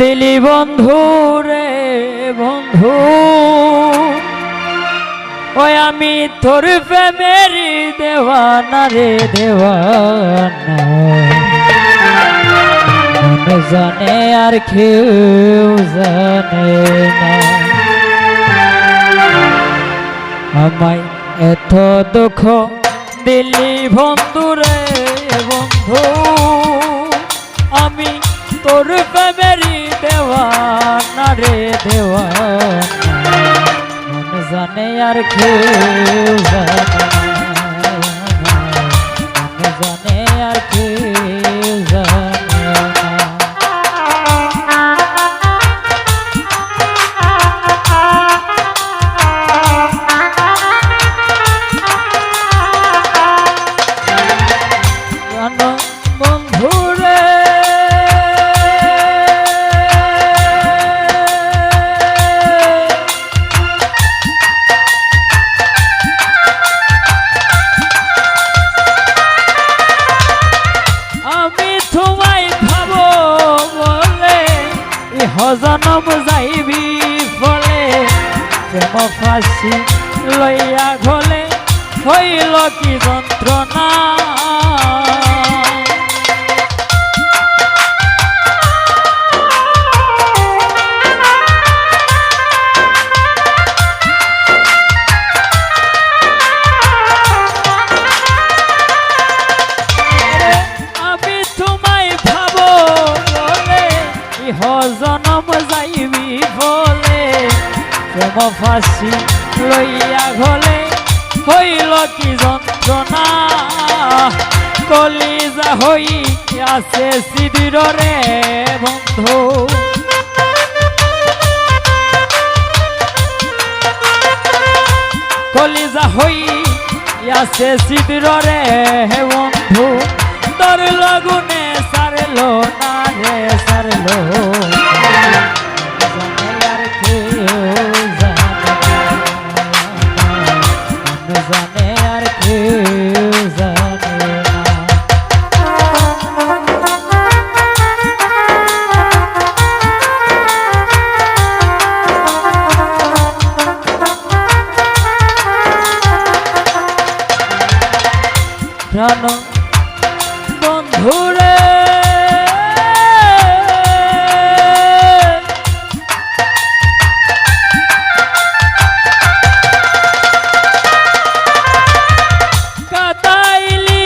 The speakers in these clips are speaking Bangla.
দিলি বন্ধু রে বন্ধু। ওই আমি তোর প্রেমেরই দেওয়ানা রে দেওয়ানা। জানে আর কেউ জানে না। আমায় এত দুঃখ দিলি বন্ধু রে বন্ধু। আমি তোর প্রেমেরই দেওয়ানা রে দেওয়ানা মন জানে আর কেউ জানে আর কেউ জানে জনম যাইবি ফলে প্রেম ফাঁসি লইয়া ঘলে হইল কি যন্ত্রণা? প্রেম ফাঁসি লইয়া ঘলে হইল কি যন্ত্রণা? কলিজা হই আছে সিদির রে বন্ধু। কলিজা হই আছে সিদির রে বন্ধু। তোর লগুনে সারলো না রে সারলো। প্রাণ বন্ধুরে। কাদাইলি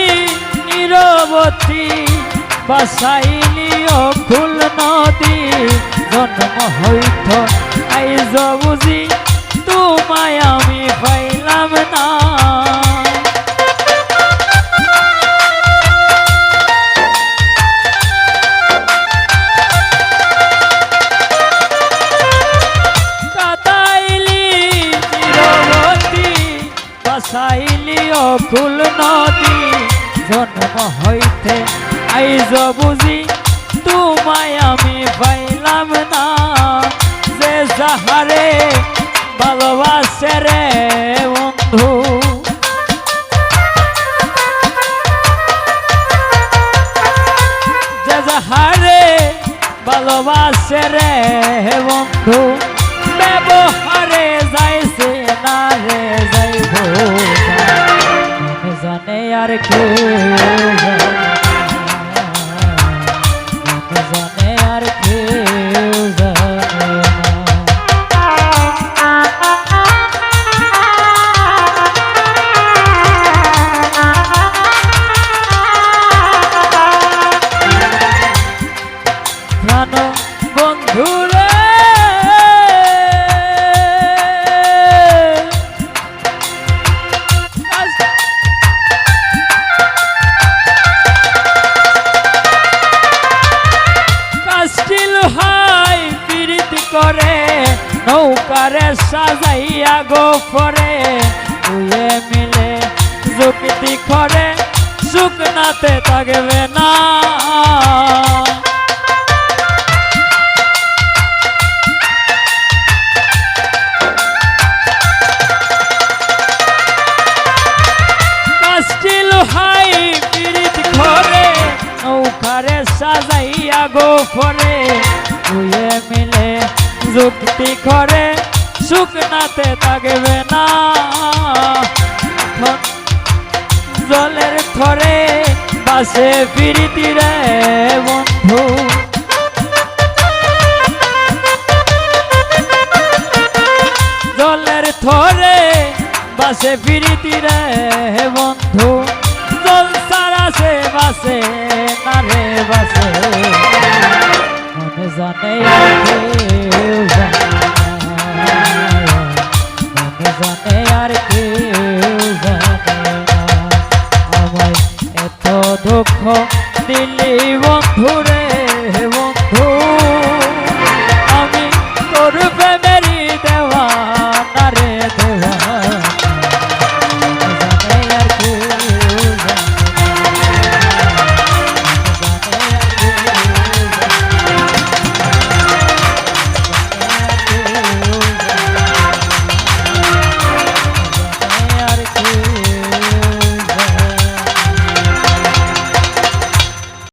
নিরবতী বাসাইলি অকুল নদী জন্ম হইত আইজ বুঝি তোমায় আমি তোমায় আমি পাইলাম না। যে যাহারে ভালোবাসে রে বন্ধু। যে যাহারে ভালোবাসে রে বন্ধু। ব্যবহারে যাইছে না রে যাইব। জানে আর কেউ কাস্টিল হাই পীড়িত করে নৌকারে সাজাইয়া গোফরে। দুয়ে মিলে যুক্তি করে শুকনাতে থাকবে না। ঘরে নৌকারে মিলে গোফরে যুক্তি করে, শুকনাতে থাকবে না। জলের থরে বাসে ফিরিতি রে বন্ধু। জলের থরে বাসে ফিরিতি রে